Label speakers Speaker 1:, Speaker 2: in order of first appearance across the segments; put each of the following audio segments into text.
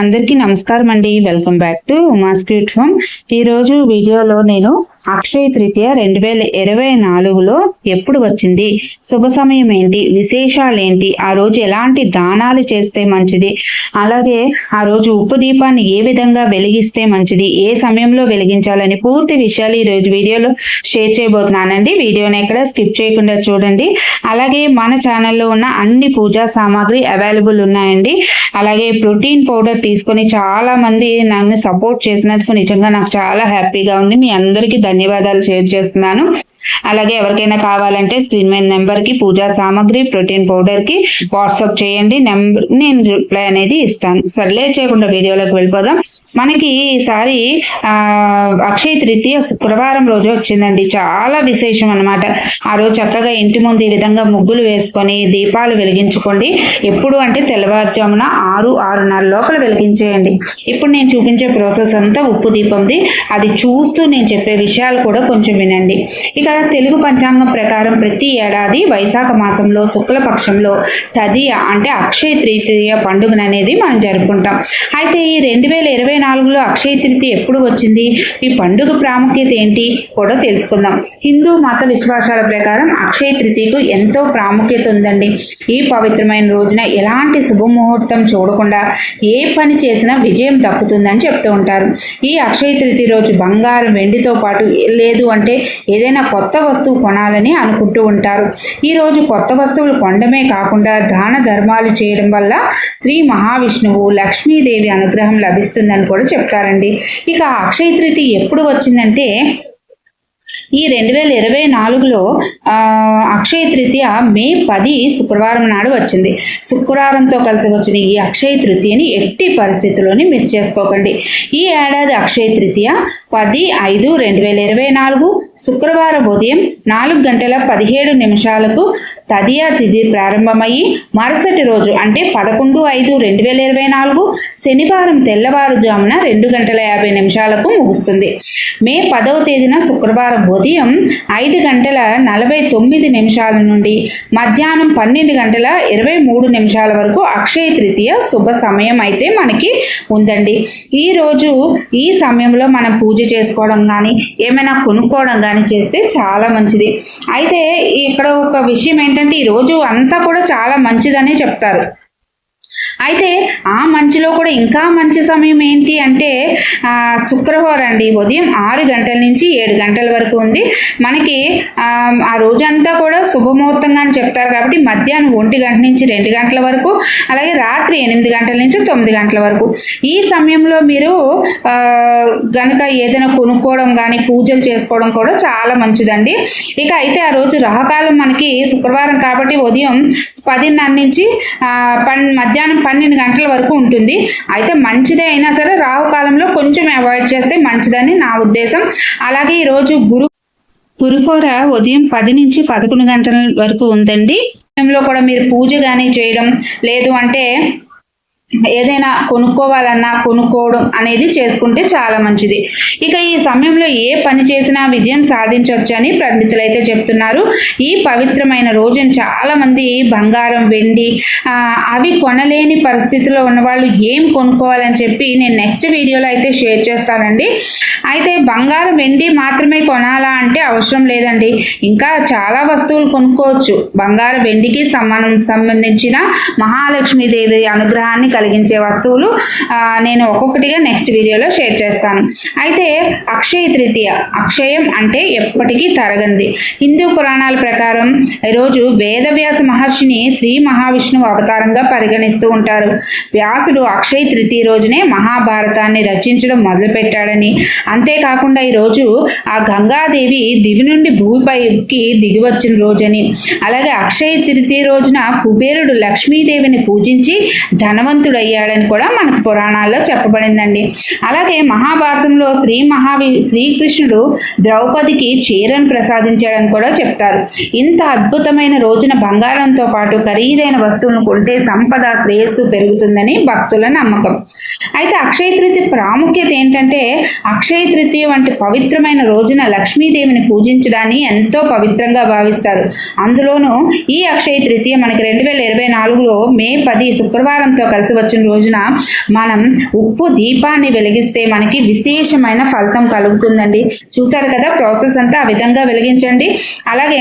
Speaker 1: అందరికీ నమస్కారం అండి. Welcome back to Uma's cute home ఈరోజు వీడియోలో నేను అక్షయ తృతీయ రెండు వేల ఇరవై నాలుగులో ఎప్పుడు వచ్చింది? శుభ సమయం ఏంటి? విశేషాలు ఏంటి? ఆ రోజు ఎలాంటి దానాలు చేస్తే మంచిది? అలాగే ఆ రోజు ఉప్పు దీపాన్ని ఏ విధంగా వెలిగిస్తే మంచిది? ఏ సమయంలో వెలిగించాలని పూర్తి విషయాలు ఈరోజు వీడియోలో షేర్ చేయబోతున్నానండి. వీడియోని ఎక్కడ స్కిప్ చేయకుండా చూడండి. అలాగే మన ఛానల్లో ఉన్న అన్ని పూజా సామాగ్రి అవైలబుల్ ఉన్నాయండి. అలాగే ప్రోటీన్ పౌడర్ తీసుకొని చాలా మంది నన్ను సపోర్ట్ చేసినందుకు నిజంగా నాకు చాలా హ్యాపీగా ఉంది. మీ అందరికీ ధన్యవాదాలు షేర్ చేస్తున్నాను. అలాగే ఎవరికైనా కావాలంటే స్క్రీన్ మీద నెంబర్కి పూజా సామాగ్రి ప్రోటీన్ పౌడర్కి వాట్సాప్ చేయండి. నెంబర్ నేను రిప్లై అనేది ఇస్తాను. సర్లే చేయకుండా వీడియోలోకి వెళ్ళిపోదాం. మనకి ఈసారి అక్షయ తృతీయ శుక్రవారం రోజు వచ్చిందండి. చాలా విశేషం అన్నమాట. ఆ రోజు చక్కగా ఇంటి ముందు ఈ విధంగా ముగ్గులు వేసుకొని దీపాలు వెలిగించుకోండి. ఎప్పుడు అంటే తెల్లవారుజామున ఆరు ఆరున్నర లోపల వెలిగించేయండి. ఇప్పుడు నేను చూపించే ప్రాసెస్ అంతా ఉప్పు దీపంది. అది చూస్తూ నేను చెప్పే విషయాలు కూడా కొంచెం వినండి. ఇక తెలుగు పంచాంగం ప్రకారం ప్రతి ఏడాది వైశాఖ మాసంలో శుక్లపక్షంలో తదియ అంటే అక్షయ తృతీయ పండుగను అనేది మనం జరుపుకుంటాం. అయితే ఈ రెండు వేల ఇరవై నాలుగులో అక్షయ తృతీయ ఎప్పుడు వచ్చింది? ఈ పండుగ ప్రాముఖ్యత ఏంటి? కూడా తెలుసుకుందాం. హిందూ మత విశ్వాసాల ప్రకారం అక్షయ తృతీయకు ఎంతో ప్రాముఖ్యత ఉందండి. ఈ పవిత్రమైన రోజున ఎలాంటి శుభముహూర్తం చూడకుండా ఏ పని చేసినా విజయం దక్కుతుందని చెప్తూ ఉంటారు. ఈ అక్షయ తృతీయ రోజు బంగారం వెండితో పాటు లేదు అంటే ఏదైనా కొత్త వస్తువు కొనాలని అనుకుంటూ ఉంటారు. ఈ రోజు కొత్త వస్తువులు కొనడమే కాకుండా దాన ధర్మాలు చేయడం వల్ల శ్రీ మహావిష్ణువు లక్ష్మీదేవి అనుగ్రహం లభిస్తుందని కూడా చెప్తారండి. ఇక అక్షయ తృతీయ ఎప్పుడు వచ్చిందంటే ఈ రెండు వేల ఇరవై నాలుగులో అక్షయ తృతీయ మే పది శుక్రవారం నాడు వచ్చింది. శుక్రవారంతో కలిసి వచ్చిన ఈ అక్షయ తృతీయని ఎట్టి పరిస్థితుల్లోని మిస్ చేసుకోకండి. ఈ ఏడాది అక్షయ తృతీయ పది ఐదు రెండు వేల ఇరవై నాలుగు శుక్రవారం ఉదయం నాలుగు గంటల పదిహేడు నిమిషాలకు తదియా తిథి ప్రారంభమయ్యి మరుసటి రోజు అంటే పదకొండు ఐదు రెండు వేల ఇరవై నాలుగు శనివారం తెల్లవారుజామున రెండు గంటల యాభై నిమిషాలకు ముగుస్తుంది. మే పదవ తేదీన శుక్రవారం ఉదయం ఐదు గంటల నలభై తొమ్మిది నిమిషాల నుండి మధ్యాహ్నం పన్నెండు గంటల ఇరవై మూడు నిమిషాల వరకు అక్షయ తృతీయ శుభ సమయం అయితే మనకి ఉందండి. ఈ రోజు ఈ సమయంలో మనం పూజ చేసుకోవడం కానీ ఏమైనా కొనుక్కోవడం కానీ చేస్తే చాలా మంచిది. అయితే ఇక్కడ ఒక విషయం ఏంటంటే ఈ రోజు అంతా కూడా చాలా మంచిదనే చెప్తారు. అయితే ఆ మంచులో కూడా ఇంకా మంచి సమయం ఏంటి అంటే శుక్రవారం అండి. ఉదయం ఆరు గంటల నుంచి ఏడు గంటల వరకు ఉంది. మనకి ఆ, రోజంతా కూడా శుభముహూర్తంగా అని చెప్తారు కాబట్టి మధ్యాహ్నం ఒంటి గంట నుంచి రెండు గంటల వరకు అలాగే రాత్రి ఎనిమిది గంటల నుంచి తొమ్మిది గంటల వరకు. ఈ సమయంలో మీరు గనక ఏదైనా కొనుక్కోవడం కానీ పూజలు చేసుకోవడం కూడా చాలా మంచిదండి. ఇక అయితే ఆ రోజు రాహకాలం మనకి శుక్రవారం కాబట్టి ఉదయం పదిన్నర నుంచి పన్ మధ్యాహ్నం పన్నెండు గంటల వరకు ఉంటుంది. అయితే మంచిదే అయినా సరే రాహుకాలంలో కొంచెం అవాయిడ్ చేస్తే మంచిదని నా ఉద్దేశం. అలాగే ఈరోజు గురు గురుకోర ఉదయం పది నుంచి పదకొండు గంటల వరకు ఉందండి. లో కూడా మీరు పూజ కానీ చేయడం లేదు అంటే ఏదైనా కొనుక్కోవాలన్నా కొనుక్కోవడం అనేది చేసుకుంటే చాలా మంచిది. ఇక ఈ సమయంలో ఏ పని చేసినా విజయం సాధించవచ్చని పండితులు అయితే చెప్తున్నారు. ఈ పవిత్రమైన రోజున చాలా మంది బంగారం వెండి అవి కొనలేని పరిస్థితిలో ఉన్నవాళ్ళు ఏం కొనుక్కోవాలని చెప్పి నేను నెక్స్ట్ వీడియోలో అయితే షేర్ చేస్తానండి. అయితే బంగారం వెండి మాత్రమే కొనాలా అవసరం లేదండి. ఇంకా చాలా వస్తువులు కొనుక్కోవచ్చు. బంగారం వెండికి సమానం సంబంధించిన మహాలక్ష్మీదేవి అనుగ్రహాన్ని కలిగించే వస్తువులు నేను ఒక్కొక్కటిగా నెక్స్ట్ వీడియోలో షేర్ చేస్తాను. అయితే అక్షయ తృతీయ అక్షయం అంటే ఎప్పటికీ తరగంది. హిందూ పురాణాల ప్రకారం ఈరోజు వేదవ్యాస మహర్షిని శ్రీ మహావిష్ణువు అవతారంగా పరిగణిస్తూ ఉంటారు. వ్యాసుడు అక్షయ తృతీయ రోజునే మహాభారతాన్ని రచించడం మొదలుపెట్టాడని. అంతేకాకుండా ఈరోజు ఆ గంగాదేవి దివి నుండి భూమిపైకి దిగి వచ్చిన రోజని. అలాగే అక్షయ తృతీయ రోజున కుబేరుడు లక్ష్మీదేవిని పూజించి ధనవంతుడయ్యాడని కూడా మనకు పురాణాల్లో చెప్పబడిందండి. అలాగే మహాభారతంలో శ్రీ మహావి శ్రీకృష్ణుడు ద్రౌపదికి చీరను ప్రసాదించాడని కూడా చెప్తారు. ఇంత అద్భుతమైన రోజున బంగారంతో పాటు ఖరీదైన వస్తువులను కొంటే సంపద శ్రేయస్సు పెరుగుతుందని భక్తుల నమ్మకం. అయితే అక్షయ తృతీయ ప్రాముఖ్యత ఏంటంటే అక్షయ తృతీయ వంటి పవిత్రమైన రోజున లక్ష్మీదేవిని పూజించడాన్ని ఎంతో పవిత్రంగా భావిస్తారు. అందులోనూ ఈ అక్షయ తృతీయ మనకి రెండు వేల ఇరవై నాలుగులో మే పది శుక్రవారంతో కలిసి వచ్చిన రోజున మనం ఉప్పు దీపాన్ని వెలిగిస్తే మనకి విశేషమైన ఫలితం కలుగుతుందండి. చూశారు కదా ప్రాసెస్ అంతా ఆ విధంగా వెలిగించండి. అలాగే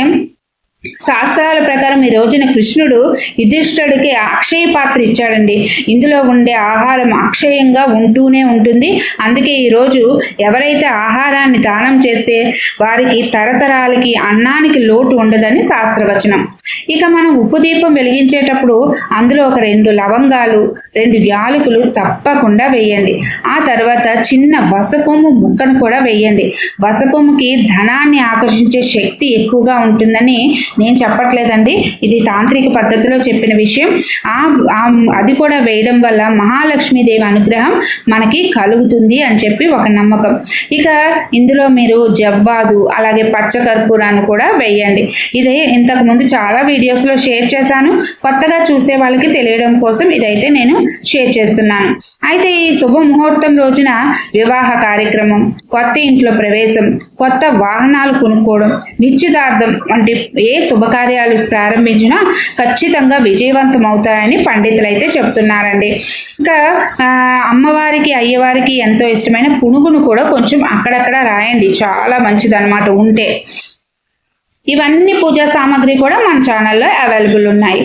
Speaker 1: శాస్త్రాల ప్రకారం ఈ రోజున కృష్ణుడు యుధిష్ఠుడికి అక్షయ పాత్ర ఇచ్చాడండి. ఇందులో ఉండే ఆహారం అక్షయంగా ఉంటూనే ఉంటుంది. అందుకే ఈరోజు ఎవరైతే ఆహారాన్ని దానం చేస్తే వారికి తరతరాలకి అన్నానికి లోటు ఉండదని శాస్త్రవచనం. ఇక మనం ఉప్పు దీపం వెలిగించేటప్పుడు అందులో ఒక రెండు లవంగాలు రెండు యాలకులు తప్పకుండా వేయండి. ఆ తర్వాత చిన్న వసకొమ్ము ముక్కను కూడా వేయండి. వసకొమ్ముకి ధనాన్ని ఆకర్షించే శక్తి ఎక్కువగా ఉంటుందని నేను చెప్పట్లేదండి. ఇది తాంత్రిక పద్ధతిలో చెప్పిన విషయం. ఆ అది కూడా వేయడం వల్ల మహాలక్ష్మీదేవి అనుగ్రహం మనకి కలుగుతుంది అని చెప్పి ఒక నమ్మకం. ఇక ఇందులో మీరు జవ్వాదు అలాగే పచ్చకర్పూరాన్ని కూడా వేయండి. ఇది ఇంతకుముందు చాలా వీడియోస్లో షేర్ చేశాను. కొత్తగా చూసే వాళ్ళకి తెలియడం కోసం ఇదైతే నేను షేర్ చేస్తున్నాను. అయితే ఈ శుభ ముహూర్తం రోజున వివాహ కార్యక్రమం కొత్త ఇంట్లో ప్రవేశం కొత్త వాహనాలు కొనుక్కోవడం నిశ్చితార్థం వంటి ఏ శుభకార్యాలు ప్రారంభించినా ఖచ్చితంగా విజయవంతం అవుతాయని పండితులు అయితే చెప్తున్నారండి. ఇంకా అమ్మవారికి అయ్యవారికి ఎంతో ఇష్టమైన పునుగును కూడా కొంచెం అక్కడక్కడ రాయండి. చాలా మంచిదన్నమాట ఉంటే. ఇవన్నీ పూజా సామాగ్రి కూడా మన ఛానల్లో అవైలబుల్ ఉన్నాయి.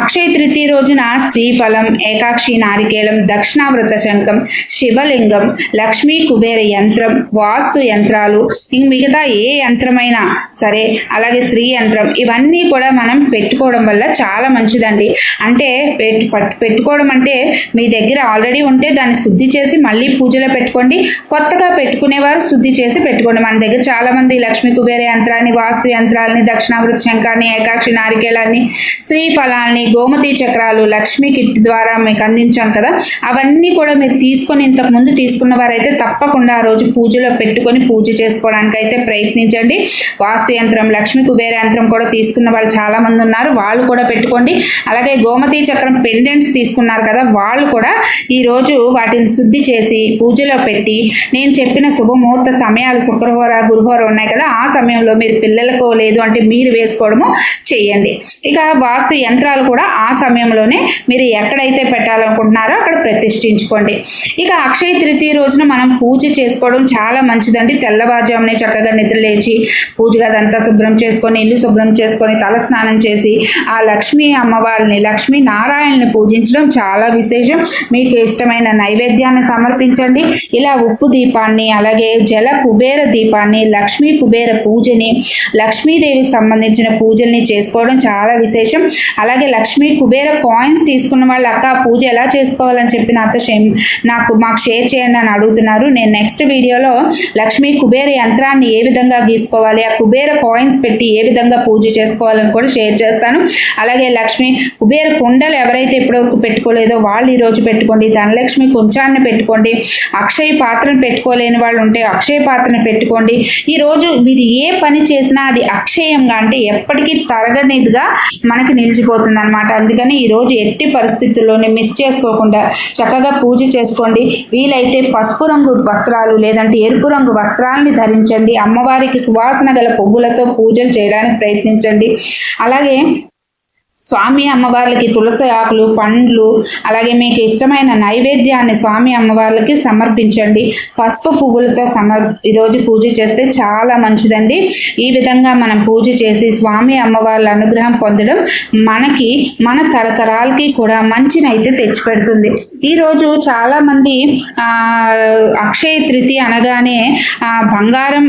Speaker 1: అక్షయ తృతీయ రోజున శ్రీఫలం ఏకాక్షి నారికేళం దక్షిణావృత శంఖం శివలింగం లక్ష్మీ కుబేర యంత్రం వాస్తు యంత్రాలు ఇంక మిగతా ఏ యంత్రమైనా సరే అలాగే శ్రీ యంత్రం ఇవన్నీ కూడా మనం పెట్టుకోవడం వల్ల చాలా మంచిదండి. అంటే పెట్టుకోవడం అంటే మీ దగ్గర ఆల్రెడీ ఉంటే దాన్ని శుద్ధి చేసి మళ్ళీ పూజలో పెట్టుకోండి. కొత్తగా పెట్టుకునేవారు శుద్ధి చేసి పెట్టుకోండి. మన దగ్గర చాలామంది లక్ష్మీ కుబేర యంత్రాన్ని వాస్తు యంత్రాలు యంత్రాలని దక్షిణావృత్ శంఖాన్ని ఏకాక్షి నారికేళాన్ని శ్రీఫలాల్ని గోమతి చక్రాలు లక్ష్మీ కిట్ ద్వారా మీకు అందించాను కదా. అవన్నీ కూడా మీరు తీసుకొని ఇంతకు ముందు తీసుకున్న వారైతే తప్పకుండా ఆ రోజు పూజలో పెట్టుకొని పూజ చేసుకోవడానికి అయితే ప్రయత్నించండి. వాస్తు యంత్రం లక్ష్మీ కుబేర యంత్రం కూడా తీసుకున్న వాళ్ళు చాలా మంది ఉన్నారు. వాళ్ళు కూడా పెట్టుకోండి. అలాగే గోమతి చక్రం పెండెంట్స్ తీసుకున్నారు కదా. వాళ్ళు కూడా ఈ రోజు వాటిని శుద్ధి చేసి పూజలో పెట్టి నేను చెప్పిన శుభముహూర్త సమయాలు శుక్రవార గురువారం ఉన్నాయి కదా. ఆ సమయంలో మీరు పిల్లలకు లేదు అంటే మీరు వేసుకోవడము చేయండి. ఇక వాస్తు యంత్రాలు కూడా ఆ సమయంలోనే మీరు ఎక్కడైతే పెట్టాలనుకుంటున్నారో అక్కడ ప్రతిష్ఠించుకోండి. ఇక అక్షయ తృతీయ రోజున మనం పూజ చేసుకోవడం చాలా మంచిదండి. తెల్లవారుజామునే చక్కగా నిద్ర లేచి పూజ గదంతా శుభ్రం చేసుకొని ఇల్లు శుభ్రం చేసుకొని తల స్నానం చేసి ఆ లక్ష్మీ అమ్మవారిని లక్ష్మీ నారాయణని పూజించడం చాలా విశేషం. మీకు ఇష్టమైన నైవేద్యాన్ని సమర్పించండి. ఇలా ఉప్పు దీపాన్ని అలాగే జల కుబేర దీపాన్ని లక్ష్మీ కుబేర పూజని లక్ష్మీదేవికి సంబంధించిన పూజల్ని చేసుకోవడం చాలా విశేషం. అలాగే లక్ష్మీ కుబేర కాయిన్స్ తీసుకున్న వాళ్ళు అక్క ఆ పూజ ఎలా చేసుకోవాలని చెప్పి నాతో నాకు మాకు షేర్ చేయండి అని అడుగుతున్నారు. నేను నెక్స్ట్ వీడియోలో లక్ష్మీ కుబేర యంత్రాన్ని ఏ విధంగా గీసుకోవాలి ఆ కుబేర కాయిన్స్ పెట్టి ఏ విధంగా పూజ చేసుకోవాలని కూడా షేర్ చేస్తాను. అలాగే లక్ష్మి కుబేర కుండలు ఎవరైతే ఇప్పటివరకు పెట్టుకోలేదో వాళ్ళు ఈరోజు పెట్టుకోండి. ధనలక్ష్మి కుంచాన్ని పెట్టుకోండి. అక్షయ పాత్రను పెట్టుకోలేని వాళ్ళు ఉంటే అక్షయ పాత్రను పెట్టుకోండి. ఈరోజు మీరు ఏ పని చేసినా అది అక్షయంగా అంటే ఎప్పటికీ తరగనిదిగా మనకి నిలిచిపోతుంది అనమాట అందుకని ఈరోజు ఎట్టి పరిస్థితుల్లోనే మిస్ చేసుకోకుండా చక్కగా పూజ చేసుకోండి. వీలైతే పసుపు రంగు వస్త్రాలు లేదంటే ఎరుపు రంగు వస్త్రాలని ధరించండి. అమ్మవారికి సువాసన గల పువ్వులతో పూజలు చేయడానికి ప్రయత్నించండి. అలాగే స్వామి అమ్మవార్లకి తులసి ఆకులు పండ్లు అలాగే మీకు ఇష్టమైన నైవేద్యాన్ని స్వామి అమ్మవార్లకి సమర్పించండి. పసుపు పువ్వులతో సమర్ ఈరోజు పూజ చేస్తే చాలా మంచిదండి. ఈ విధంగా మనం పూజ చేసి స్వామి అమ్మవార్ల అనుగ్రహం పొందడం మనకి మన తరతరాలకి కూడా మంచినైతే తెచ్చిపెడుతుంది. ఈరోజు చాలామంది అక్షయ తృతీయ అనగానే బంగారం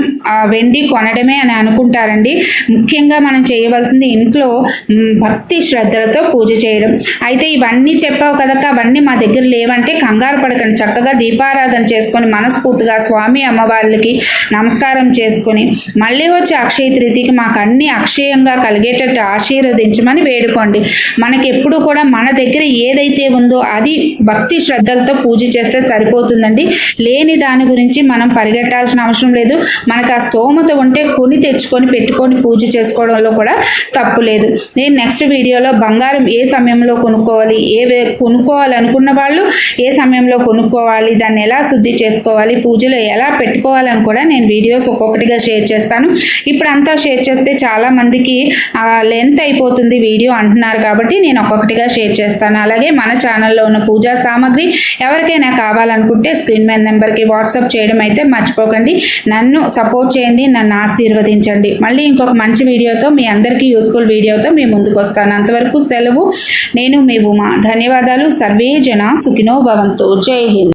Speaker 1: వెండి కొనడమే అని అనుకుంటారండి. ముఖ్యంగా మనం చేయవలసింది ఇంట్లో భక్తి శ్రద్ధలతో పూజ చేయడం. అయితే ఇవన్నీ చెప్పావు కదక్క అవన్నీ మా దగ్గర లేవంటే కంగారు పడకండి. చక్కగా దీపారాధన చేసుకొని మనస్ఫూర్తిగా స్వామి అమ్మవార్లకి నమస్కారం చేసుకొని మళ్ళీ వచ్చే అక్షయ తృతీయకి మాకు అన్ని అక్షయంగా కలిగేటట్టు ఆశీర్వదించమని వేడుకోండి. మనకి ఎప్పుడు కూడా మన దగ్గర ఏదైతే ఉందో అది భక్తి శ్రద్ధలతో పూజ చేస్తే సరిపోతుందండి. లేని దాని గురించి మనం పరిగెట్టాల్సిన అవసరం లేదు. మనకు ఆ స్తోమత ఉంటే కొని తెచ్చుకొని పెట్టుకొని పూజ చేసుకోవడంలో కూడా తప్పు లేదు. నేను నెక్స్ట్ వీడియో వీడియోలో బంగారం ఏ సమయంలో కొనుక్కోవాలి ఏ వే- కొనుక్కోవాలనుకున్న వాళ్ళు ఏ సమయంలో కొనుక్కోవాలి దాన్ని ఎలా శుద్ధి చేసుకోవాలి పూజలో ఎలా పెట్టుకోవాలని కూడా నేను వీడియోస్ ఒక్కొక్కటిగా షేర్ చేస్తాను. ఇప్పుడు అంతా షేర్ చేస్తే చాలా మందికి లెంత్ అయిపోతుంది వీడియో అంటున్నారు కాబట్టి నేను ఒక్కొక్కటిగా షేర్ చేస్తాను. అలాగే మన ఛానల్లో ఉన్న పూజా సామాగ్రి ఎవరికైనా కావాలనుకుంటే స్క్రీన్ మీద నెంబర్కి వాట్సాప్ చేయడం అయితే మర్చిపోకండి. నన్ను సపోర్ట్ చేయండి నన్ను ఆశీర్వదించండి. మళ్ళీ ఇంకొక మంచి వీడియోతో మీ అందరికీ యూస్ఫుల్ వీడియోతో మీ ముందుకు వస్తాను. అంతవరకు సెలవు. నేను మీ ఉమా. ధన్యవాదాలు. సర్వే జన సుఖినో భవంతు. జై హింద్.